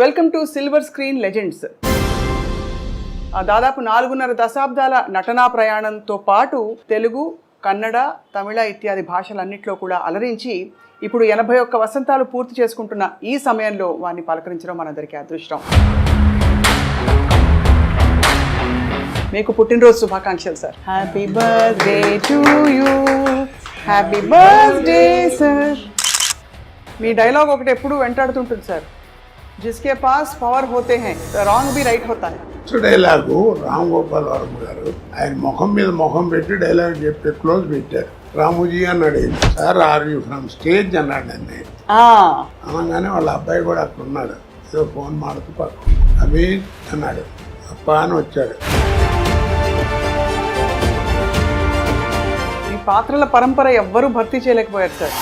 Welcome to silver screen legends. దాదాపు నాలుగున్నర దశాబ్దాల నటనా ప్రయాణంతో పాటు తెలుగు కన్నడ తమిళ ఇత్యాది భాషలన్నింటిలో కూడా అలరించి ఇప్పుడు ఎనభై ఒక్క వసంతాలు పూర్తి చేసుకుంటున్న ఈ సమయంలో వారిని పలకరించడం మనందరికీ అదృష్టం. మీకు పుట్టినరోజు శుభాకాంక్షలు sir. Happy birthday to you happy birthday sir me dialogue ఒకటి ఎప్పుడు వెంటాడుతుంటుంది sir. జిస్కే pass power హోతే high wrong B right హోతా high first dialogue Ram Gopal Varma గారు ఆయన ముఖం మీద ముఖం పెట్టి డైలాగ్ చెప్పి క్లోజ్ పెట్టారు రాముజీ అన్నాడు ఈయన. Sir are you from stage అన్నాడు నన్ను ఆ, అనగానే వాళ్ళ అబ్బాయి కూడా అక్కడ ఉన్నాడు ఏదో ఫోన్ మాడుతూ పక్క అమీన్ అన్నాడు అప్ప అని వచ్చాడు ఈ పాత్రల పరంపర ఎవ్వరూ భర్తీ చేయలేకపోయారు సార్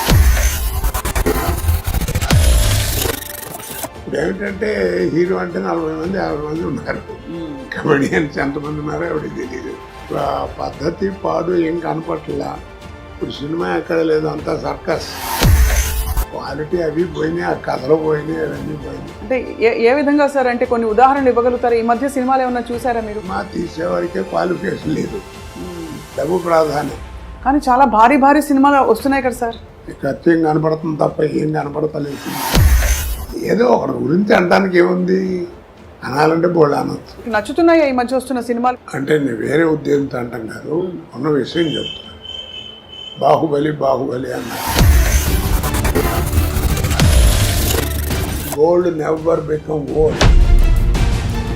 ఇప్పుడు ఏమిటంటే హీరో అంటే నలభై మంది యాభై మంది ఉన్నారు. కమెడియన్స్ ఎంతమంది ఉన్నారో ఎవరికి తెలియదు ఇప్పుడు ఆ పద్ధతి పాడు ఏం కనపట్లా. ఇప్పుడు సినిమా ఎక్కడ లేదు అంతా సర్కస్. క్వాలిటీ అవి పోయినాయి ఆ కథలు పోయినాయి అవన్నీ పోయినాయి. అంటే ఏ ఏ విధంగా సార్? అంటే కొన్ని ఉదాహరణలు ఇవ్వగలుగుతారు? ఈ మధ్య సినిమాలు ఏమన్నా చూసారా మీరు? సినిమా తీసేవారికే క్వాలిఫికేషన్ లేదు. డబ్బు ప్రాధాన్యం. కానీ చాలా భారీ భారీ సినిమాలు వస్తున్నాయి కదా సార్. ఖర్చు ఏం కనపడుతుంది తప్ప ఏం కనపడతలేదు. ఏదో ఒకటి గురించి అనడానికి ఏముంది? అనాలంటే బోళ్ళు అనొచ్చు. నచ్చుతున్నాయి ఈ మధ్య వస్తున్న సినిమాలు? అంటే నేను వేరే ఉద్దేశంతో అంటాం కాదు ఉన్న విషయం చెప్తున్నా. బాహుబలి బాహుబలి అన్నారు గోల్డ్ నెవర్ బికమ్ ఓల్డ్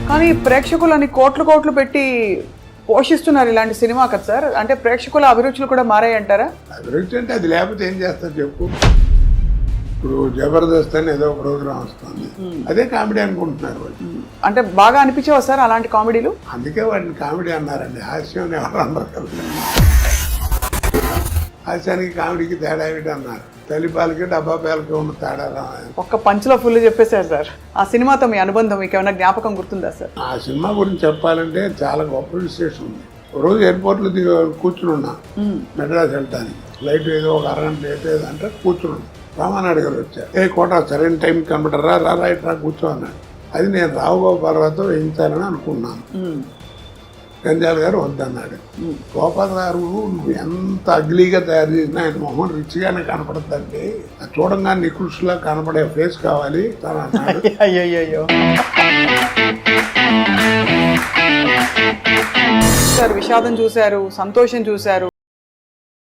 కానీ ప్రేక్షకులని కోట్లు కోట్లు పెట్టి పోషిస్తున్నారు ఇలాంటి సినిమా కదా సార్. అంటే ప్రేక్షకుల అభిరుచులు కూడా మారాయి అంటారా అభిరుచి అంటే అది లేకపోతే ఏం చేస్తారు చెప్పు. ఇప్పుడు జబర్దస్త్ అని ఏదో ప్రోగ్రామ్ వస్తుంది. అదే కామెడీ అనుకుంటున్నారు వాళ్ళు. అంటే బాగా అనిపించేవా సార్ అలాంటి కామెడీలు? అందుకే వాటిని కామెడీ అన్నారండి. హాస్యం ఎవరు అన్నారు కదా. హాస్యానికి కామెడీకి తేడా ఏమిటి అన్నారు తల్లిపాలకి డబ్బా పాలకి ఉన్న తేడా ఒక్క పంచులో ఫుల్ చెప్పేశారు సార్. ఆ సినిమాతో మీ అనుబంధం మీకు ఏమైనా జ్ఞాపకం గుర్తుందా సార్? ఆ సినిమా గురించి చెప్పాలంటే చాలా గొప్ప విశేషం ఉంది. రోజు ఎయిర్పోర్ట్లో దిగి కూర్చుని ఉన్నా. మెడ్రాస్ వెళ్ళటానికి. ఫ్లైట్ ఏదో ఒక అరగంట లేట్ ఏదో అంటే కూర్చుని ఉన్నా. రామానాయుడు గారు వచ్చారు. ఏ కోట సరైన టైం కనబడరా రా రైట్ రా కూర్చో అన్నాడు. అది నేను రావు గోపాలరావుతో వేయించాలని అనుకున్నాను. గంజాల గారు వద్దన్నాడు. గోపాల్ గారు నువ్వు ఎంత అగ్లీగా తయారు చేసినా ఆయన మొహం రిచ్గానే కనపడుతుందండి అది చూడంగా నికృష్లా కనపడే ఫేస్ కావాలి అన్నాడు. అయ్యయ్యో సార్ విషాదం చూశారు సంతోషం చూశారు.